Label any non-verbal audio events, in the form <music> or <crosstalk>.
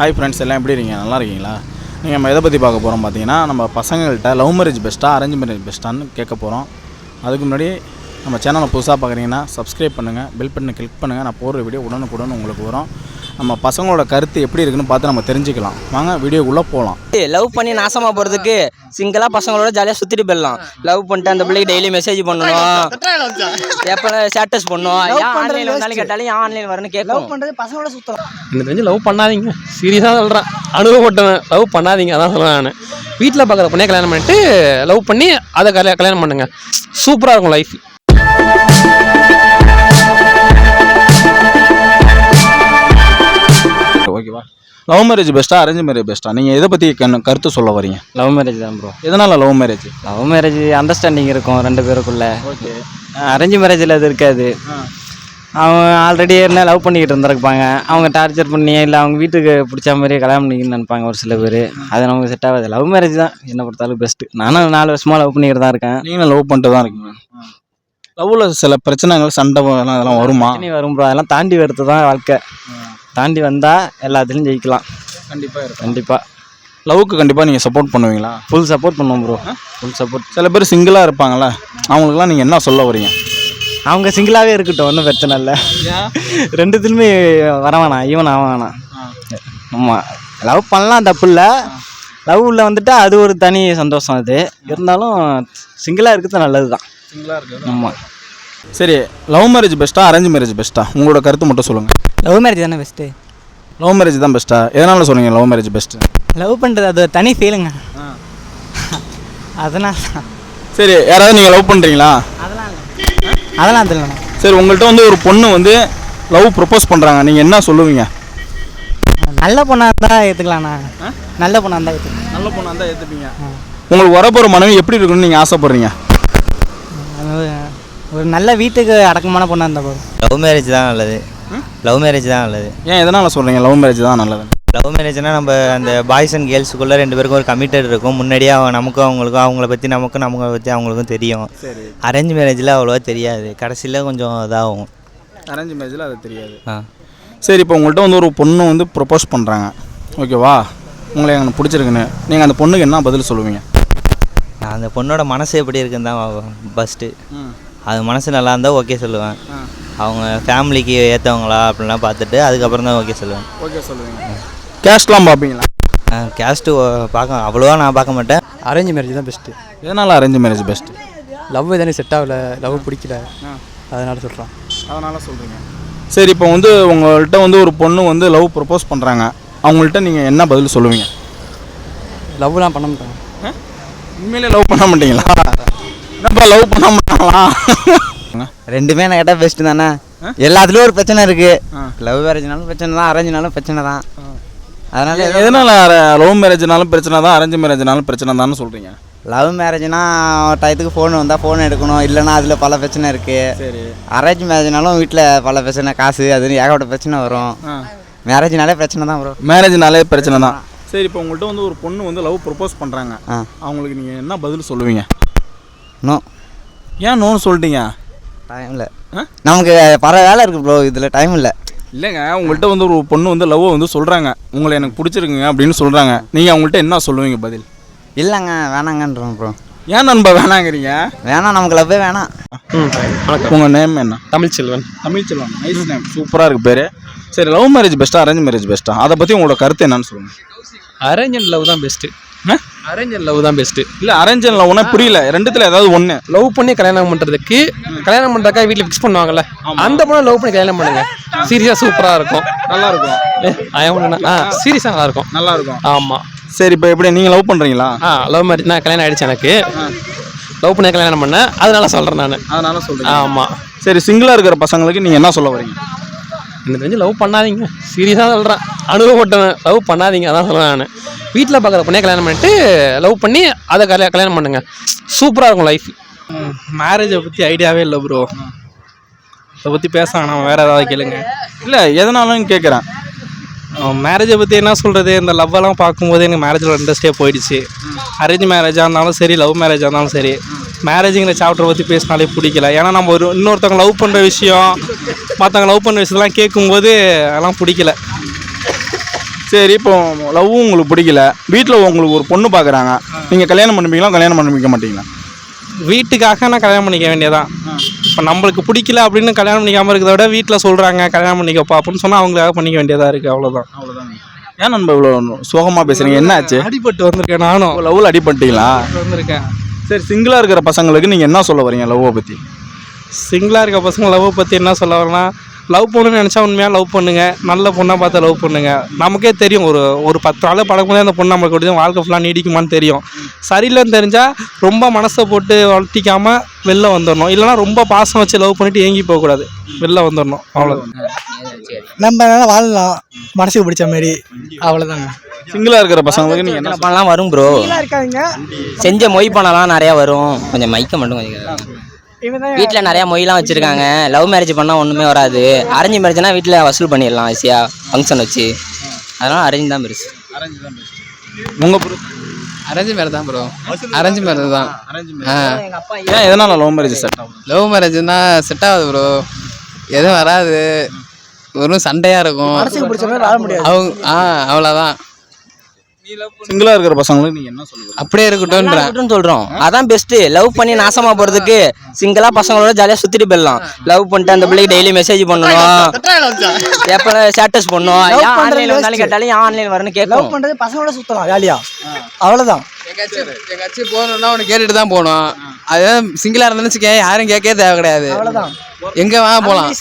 Hi friends எல்லாம் எப்படி இருக்கீங்க? நல்லா இருக்கீங்களா? நீங்கள் நம்ம எதை பற்றி பார்க்க போகிறோம் பார்த்தீங்கன்னா நம்ம பசங்கள்கிட்ட லவ் மேரேஜ் பெஸ்ட்டாக அரேஞ்ச் மேரேஜ் பெஸ்ட்டான்னு கேட்க போகிறோம் அதுக்கு முன்னாடி நம்ம சேனலை புதுசாக பார்க்குறீங்கன்னா சப்ஸ்கிரைப் பண்ணுங்கள் பெல் பட்டனை கிளிக் பண்ணுங்கள் நான் போடுற வீடியோ உடனுக்குடன் உங்களுக்கு வரும். நம்ம பசங்களோட கருத்து எப்படி இருக்குன்னு பார்த்து நம்ம தெரிஞ்சுக்கலாம். வாங்க வீடியோக்குள்ளே போகலாம் லவ் பண்ணி நாசமா போறதுக்கு சிங்கிளா பசங்களோட ஜாலியா சுத்திட்டு போயிடலாம். லவ் பண்ணிட்டு அந்த பிள்ளைக்கு டெய்லி மெசேஜ் பண்ணணும். எப்ப ஸ்டேட்டஸ் பண்ணணும் ஏன் ஆன்லைன்ல வந்தாலும் கேட்டாலும் ஏன் ஆன்லைன் வரணும்னு கேட்கும். பண்றது பசங்களோட சுத்தம். எனக்கு தெரிஞ்சு லவ் பண்ணாதீங்க. சீரியஸாக சொல்கிறேன் அனுபவப்பட்டவன். லவ் பண்ணாதீங்க. அதான் சொல்லுவேன் நான். வீட்டில் பார்க்குற பொண்ணே கல்யாணம் பண்ணிட்டு லவ் பண்ணி அதை கல்யா கல்யாணம் பண்ணுங்க. சூப்பராக இருக்கும் லைஃப் லவ் மேரேஜ் பெஸ்ட்டாக அரேஞ்ச் மேரேஜ் பெஸ்ட்டாக நீங்கள் எதை பற்றி கருத்து சொல்ல வரீங்க? லவ் மேரேஜ் தான் ப்ரோ எதனால் love marriage love marriage understanding இருக்கும் ரெண்டு பேருக்குள்ள. ஓகே அரேஞ்ச் மேரேஜில் அது இருக்காது. அவங்க ஆல்ரெடி என்ன லவ் பண்ணிக்கிட்டு இருந்திருப்பாங்க. அவங்க டார்ச்சர் பண்ணி இல்லை அவங்க வீட்டுக்கு பிடிச்ச மாதிரியே கல்யாணம் பண்ணிக்கணும்னு நினைப்பாங்க ஒரு சில பேர். அது நமக்கு செட் ஆகாது. லவ் மேரேஜ் தான். என்ன பொறுத்தாலும் பெஸ்ட்டு நானும் நாலு வருஷமாக லவ் பண்ணிக்கிட்டு தான் இருக்கேன். நீங்களும் லவ் பண்ணிட்டு தான் இருக்கீங்க. லவ்வில் சில பிரச்சனைகள் சண்டை அதெல்லாம் வருமா? வரும் ப்ரோ அதெல்லாம் தாண்டி வருது தான் வாழ்க்கை. தாண்டி வந்தால் எல்லாத்துலேயும் ஜெயிக்கலாம். கண்டிப்பாக இருக்கும் கண்டிப்பாக லவ்வுக்கு கண்டிப்பாக நீங்கள் சப்போர்ட் பண்ணுவீங்களா? ஃபுல் சப்போர்ட் பண்ணுவோம் ப்ரோ ஃபுல் சப்போர்ட் சில பேர் சிங்கிளாக இருப்பாங்கல்ல அவங்களுக்குலாம் நீங்கள் என்ன சொல்ல வரீங்க? அவங்க சிங்கிளாகவே இருக்கட்டும் ஒன்றும் பிரச்சனை இல்லை. ரெண்டுத்துலையுமே வர வேணாம் ஈவன் ஆக வேணாம். ஆமாம் லவ் பண்ணலாம் தப்பு இல்லை. லவ் உள்ள வந்துட்டா அது ஒரு தனி சந்தோஷம் அது. இருந்தாலும் சிங்கிளாக இருக்கிறது நல்லது தான் சிங்கிளாக இருக்குது ஆமாம் சரி லவ் மேரேஜ் பெஸ்ட்டா அரேஞ்ச் மேரேஜ் பெஸ்ட்டா உங்களோட கருத்து மட்டும் சொல்லுங்கள் லவ் மேரேஜ் தானே பெஸ்ட்டு லவ் மேரேஜ் தான் பெஸ்ட்டா எதனால் சொல்லுங்க லவ் மேரேஜ் பெஸ்ட்டு லவ் பண்ணுறது அது ஒரு தனி ஃபீலுங்க <laughs> அதனால தான். சரி யாராவது நீங்கள் லவ் பண்ணுறீங்களா அதெல்லாம் இல்லை அதெல்லாம் தெரியல சரி உங்கள்கிட்ட வந்து ஒரு பொண்ணு வந்து லவ் ப்ரப்போஸ் பண்ணுறாங்க நீங்கள் என்ன சொல்லுவீங்க? நல்ல பொண்ணாக இருந்தால் ஏற்றுக்கலாண்ணா நல்ல பொண்ணாக இருந்தால் ஏற்றுக்கலாம் நல்ல பொண்ணாக இருந்தால் ஏற்றுப்பீங்க உங்களுக்கு வரப்போகிற மனைவி எப்படி இருக்கணும்னு நீங்கள் ஆசைப்படுறீங்க? ஒரு நல்ல வீட்டுக்கு அடக்கமான பொண்ணாக இருந்தால் போதும். லவ் மேரேஜ் தான் நல்லது. லவ் மேரேஜ் தான் நல்லது. ஏன் எதனால் சொல்கிறீங்க லவ் மேரேஜ் தான் நல்லது. லவ் மேரேஜ்னால் நம்ம அந்த பாய்ஸ் அண்ட் கேர்ள்ஸுக்குள்ளே ரெண்டு பேருக்கும் ஒரு கமிட்டட் இருக்கும். முன்னாடியே அவன் நமக்கும் அவங்களுக்கும் அவங்கள பற்றி நமக்கும் நமக்கு பற்றி அவங்களுக்கும் தெரியும். அரேஞ்ச் மேரேஜில் அவ்வளோவா தெரியாது. கடைசியில் கொஞ்சம் இதாகும். அரேஞ்ச் மேரேஜில் அது தெரியாது. ஆ. சரி இப்போ உங்கள்கிட்ட வந்து ஒரு பொண்ணு வந்து ப்ரப்போஸ் பண்ணுறாங்க ஓகேவா? உங்களை எனக்கு பிடிச்சிருக்குன்னு. நீங்கள் அந்த பொண்ணுக்கு என்ன பதில் சொல்லுவீங்க? நான் அந்த பொண்ணோட மனசு எப்படி இருக்குன்னு தான் ஃபஸ்ட்டு அது மனசு நல்லா இருந்தால் ஓகே சொல்லுவேன். அவங்க ஃபேமிலிக்கு ஏற்றவங்களா அப்படிலாம் பார்த்துட்டு அதுக்கப்புறம் தான் ஓகே சொல்லுவேன். ஓகே சொல்லுவீங்க. கேஷ்லாம் பார்ப்பீங்களா? கேஸ்ட்டு பார்க்க அவ்வளோவா நான் பார்க்க மாட்டேன். அரேஞ்ச் மேரேஜ் தான் பெஸ்ட்டு எதனால் அரேஞ்ச் மேரேஜ் பெஸ்ட்டு லவ் தானே செட் ஆகல லவ் பிடிக்கல அதனால சொல்கிறான் அதனால் சொல்கிறீங்க சரி இப்போ வந்து உங்கள்கிட்ட வந்து ஒரு பொண்ணு வந்து லவ் ப்ரப்போஸ் பண்ணுறாங்க அவங்கள்ட்ட நீங்கள் என்ன பதில் சொல்லுவீங்க? லவ்லாம் பண்ண மாட்டாங்க. உண்மையிலே லவ் பண்ண மாட்டீங்களா? என்னப்பா லவ் பண்ண மாட்டாங்களா? ரெண்டுமே நான் கேட்டால் பெஸ்ட்டு தானே? எல்லாத்துலேயும் ஒரு பிரச்சனை இருக்குது லவ் மேரேஜ்னாலும் பிரச்சனை தான் அரேஞ்ச்னாலும் பிரச்சனை தான். அதனால எதனால் லவ் மேரேஜ்னாலும் பிரச்சனை தான் அரேஞ்ச் மேரேஜ்னாலும் பிரச்சனை தான் சொல்கிறீங்க லவ் மேரேஜ்னா டயத்துக்கு ஃபோன் வந்தால் ஃபோன் எடுக்கணும் இல்லைன்னா அதில் பல பிரச்சனை இருக்குது சரி. அரேஞ்ச் மேரேஜ்னாலும் வீட்டில் பல பிரச்சனை காசு அது ஏகப்பட்ட பிரச்சனை வரும். மேரேஜ்னாலே பிரச்சனை தான் ப்ரோ மேரேஜ்னாலே பிரச்சனை தான். சரி இப்போ உங்கள்கிட்ட வந்து ஒரு பொண்ணு வந்து லவ் ப்ரப்போஸ் பண்ணுறாங்க அவங்களுக்கு நீங்கள் என்ன பதில் சொல்லுவீங்க? நோ ஏன் நோன்னு சொல்லிட்டீங்க? டைம் இல்லை. நமக்கு பல வேலை இருக்குது ப்ரோ இதில் டைம் இல்லை. இல்லைங்க உங்கள்கிட்ட வந்து ஒரு பொண்ணு வந்து லவ்வை வந்து சொல்கிறாங்க உங்களை எனக்கு பிடிச்சிருக்குங்க அப்படின்னு சொல்கிறாங்க நீங்கள் அவங்கள்ட்ட என்ன சொல்லுவீங்க பதில்? இல்லைங்க வேணாங்கன்றோம் ப்ரோ ஏன் நண்பா வேணாங்கிறீங்க? வேணாம் நமக்கு லவ்வே வேணாம். உங்கள் நேம் என்ன? தமிழ் செல்வன். தமிழ் செல்வம் நைஸ் நேம் சூப்பராக இருக்கு பேர். சரி லவ் மேரேஜ் பெஸ்ட்டா அரேஞ்ச் மேரேஜ் பெஸ்ட்டா அதை பற்றி உங்களோட கருத்து என்னன்னு சொல்லுங்கள் அரேஞ்ச் அண்ட் லவ் தான் பெஸ்ட்டு அரேஞ்ச் அண்ட் லவ் தான் பெஸ்ட்டு இல்லை அரேஞ்ச் அண்ட் லவ்னா புரியல. ரெண்டுத்தில் ஏதாவது ஒன்று லவ் பண்ணி கல்யாணம் பண்ணுறதுக்கு கல்யாணம் பண்ணுறக்கா வீட்டில் ஃபிக்ஸ் பண்ணுவாங்கல்ல? அந்த பொண்ணை லவ் பண்ணி கல்யாணம் பண்ணுங்க. சீரியஸாக சூப்பராக இருக்கும். நல்லா இருக்கும் ஆ சீரியஸாக நல்லா இருக்கும் நல்லா இருக்கும் ஆமாம் சரி இப்போ எப்படி நீங்கள் லவ் பண்ணுறீங்களா ஆ லவ் மேரேஜ் நான் கல்யாணம் ஆயிடுச்சு எனக்கு. லவ் பண்ணி கல்யாணம் பண்ணேன். அதனால சொல்கிறேன் நான். அதனால சொல்கிறேன் ஆமாம் சரி சிங்கிளாக இருக்கிற பசங்களுக்கு நீங்கள் என்ன சொல்ல வரீங்க எனக்கு தெரிஞ்சு லவ் பண்ணாதீங்க. சீரியஸாக சொல்கிறேன் அனுபவப்பட்டவன் லவ் பண்ணாதீங்க. அதான் சொல்கிறேன் நான். வீட்டில் பார்க்குற பொண்ணே கல்யாணம் பண்ணிட்டு லவ் பண்ணி அதை கல்யா கல்யாணம் பண்ணுங்க. சூப்பராக இருக்கும் லைஃப் மேரேஜை பற்றி ஐடியாவே இல்லை ப்ரோ அதை பற்றி பேச வேணாம் வேறு ஏதாவது கேளுங்க. இல்லை எதனாலும் கேட்குறேன் மேரேஜை பற்றி என்ன சொல்கிறது இந்த லவ்வெல்லாம் பார்க்கும்போது எனக்கு மேரேஜில் இன்ட்ரெஸ்டே போயிடுச்சு. அரேஞ்ச் மேரேஜாக இருந்தாலும் சரி லவ் மேரேஜாக இருந்தாலும் சரி. மேரேஜுங்கிற சாப்டரை பற்றி பேசினாலே பிடிக்கல. ஏன்னா நம்ம ஒரு இன்னொருத்தவங்க லவ் பண்ணுற விஷயம் மற்றவங்க லவ் பண்ணுற விஷயத்தெல்லாம் கேட்கும்போது அதெல்லாம் பிடிக்கல. சரி இப்போ லவ்வும் உங்களுக்கு பிடிக்கல. வீட்டில் உங்களுக்கு ஒரு பொண்ணு பார்க்குறாங்க நீங்கள் கல்யாணம் பண்ணுவீங்களா கல்யாணம் பண்ணிக்க மாட்டீங்களா? வீட்டுக்காக நான் கல்யாணம் பண்ணிக்க வேண்டியதான் இப்போ நம்மளுக்கு பிடிக்கல அப்படின்னு கல்யாணம் பண்ணிக்காம இருக்கிறத விட வீட்டில் சொல்கிறாங்க கல்யாணம் பண்ணிக்கப்பா அப்படின்னு சொன்னால் அவங்களுக்காக பண்ணிக்க வேண்டியதாக இருக்குது அவ்வளோதான் ஏன் நண்பா இவ்வளோ சோகமாக பேசுகிறீங்க என்ன ஆச்சு அடிபட்டு வந்திருக்கேன் நானும். லவ்வில் அடிபட்டீங்களா வந்திருக்கேன். சரி சிங்கிளாக இருக்கிற பசங்களுக்கு நீங்கள் என்ன சொல்ல வரீங்க லவ்வை பற்றி சிங்கிளாக இருக்க பசங்க லவ் பற்றி என்ன சொல்ல வரேன்னா லவ் பண்ணணும்னு நினச்சா உண்மையாக லவ் பண்ணுங்க நல்ல பொண்ணாக பார்த்து லவ் பண்ணுங்க. நமக்கே தெரியும் ஒரு ஒரு பத்து நாள் பழகும்போதே அந்த பொண்ணு நம்மளுக்கு பிடிக்கும் வாழ்க்கை ஃபுல்லாக நீடிக்குமான்னு தெரியும். சரியில்லைன்னு தெரிஞ்சால் ரொம்ப மனசை போட்டு வளர்த்திக்காம வெளில வந்துடணும் இல்லைனா ரொம்ப பாசம் வச்சு லவ் பண்ணிட்டு ஏங்கி போகக்கூடாது வெளில வந்துடணும் அவ்வளோதான் நம்ம வாழலாம். மனசுக்கு பிடிச்ச மாதிரி அவ்வளோதாங்க சிங்கிளாக இருக்கிற பசங்களுக்கு நீங்கள் என்ன பண்ணலாம் வரும் ப்ரோ இருக்காங்க. செஞ்ச மொய் பண்ணலாம் நிறையா வரும். கொஞ்சம் மைக்க மட்டும் கொஞ்சம் வீட்டில் நிறையா மொய்லாம் வச்சுருக்காங்க. லவ் மேரேஜ் பண்ணால் ஒன்றுமே வராது. அரேஞ்ச் மேரேஜ்னா வீட்டில் வசூல் பண்ணிடலாம் ஈஸியாக ஃபங்க்ஷன் வச்சு. அதனால் அரேஞ்ச் தான் பெருசு. உங்கள் அரேஞ்ச் மேரேஜ் தான் ப்ரோ அரேஞ்ச் மேரேஜ் தான். ஆ ஏன் எதனால் லவ் மேரேஜ் செட் ஆகும் லவ் மேரேஜ்னா செட் ஆகுது ப்ரோ எதுவும் வராது. வெறும் சண்டையாக இருக்கும். அவங்க ஆ அவ்வளோதான் சிங்கிளாக இருக்கிற பசங்களுக்கு நீங்கள் என்ன சொல்லுவீங்க? அப்படியே இருக்கட்டும்னு சொல்கிறோம் அதான் பெஸ்ட்டு லவ் பண்ணி நாசமாக போகிறதுக்கு சிங்கிளாக பசங்களோட ஜாலியாக சுற்றிட்டு போயிடலாம். லவ் பண்ணிட்டு அந்த பிள்ளைக்கு டெய்லி மெசேஜ் பண்ணணும். எப்போ ஸ்டேட்டஸ் பண்ணணும். ஏன் ஆன்லைன் வந்தாலும் கேட்டாலும் ஏன் ஆன்லைன் வரணும்னு லவ் கேட்கும் பண்ணுறது பசங்களோட சுற்றலாம் ஜாலியா அவ்வளோதான் எங்காச்சும் எங்காச்சும் போகணுன்னா அவனை கேட்டுட்டு தான் போகணும். அது சிங்கிளாக இருந்துன்னு வச்சுக்கேன் யாரும் கேட்கவே தேவை கிடையாது. அவ்வளோதான் எங்கே வேணா போகலாம்.